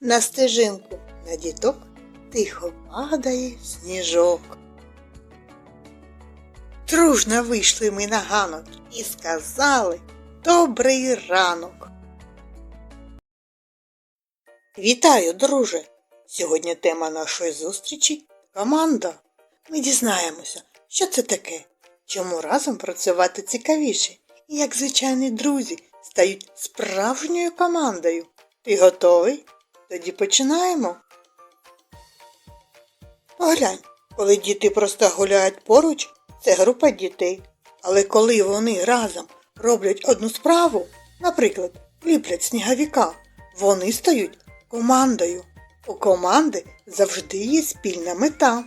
На стежинку на діток тихо падає сніжок. Дружно вийшли ми на ганок і сказали Добрий ранок. Вітаю, друже! Сьогодні тема нашої зустрічі команда. Ми дізнаємося, що це таке, чому разом працювати цікавіше і як звичайні друзі стають справжньою командою. Ти готовий? Тоді починаємо. Поглянь, коли діти просто гуляють поруч, це група дітей. Але коли вони разом роблять одну справу, наприклад, ліплять сніговіка, вони стають командою. У команди завжди є спільна мета.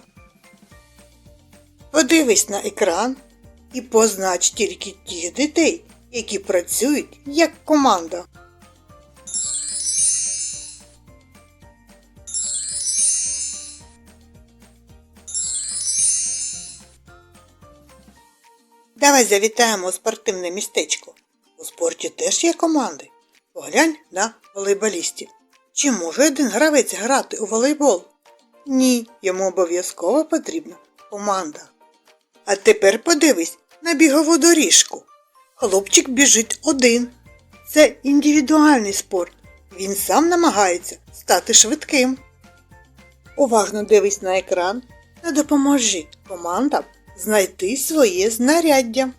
Подивись на екран і познач тільки тих дітей, які працюють як команда. Давай завітаємо у спортивне містечко. У спорті теж є команди. Поглянь на волейболістів. Чи може один гравець грати у волейбол? Ні, йому обов'язково потрібна команда. А тепер подивись на бігову доріжку. Хлопчик біжить один. Це індивідуальний спорт. Він сам намагається стати швидким. Уважно дивись на екран та допоможи командам знайти своє знаряддя.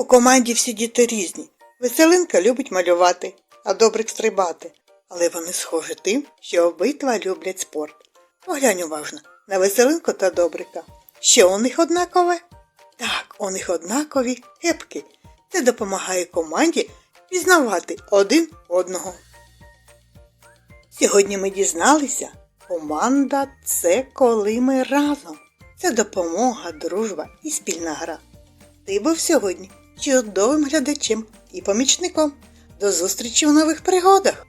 У команді всі діти різні. Веселинка любить малювати, а добрик стрибати. Але вони схожі тим, що обидва люблять спорт. Поглянь уважно на веселинку та добрика. Що у них однакове? Так, у них однакові гепки. Це допомагає команді пізнавати один одного. Сьогодні ми дізналися, команда це коли ми разом. Це допомога, дружба і спільна гра. Ти був сьогодні чудовим глядачем і помічником. До зустрічі в нових пригодах!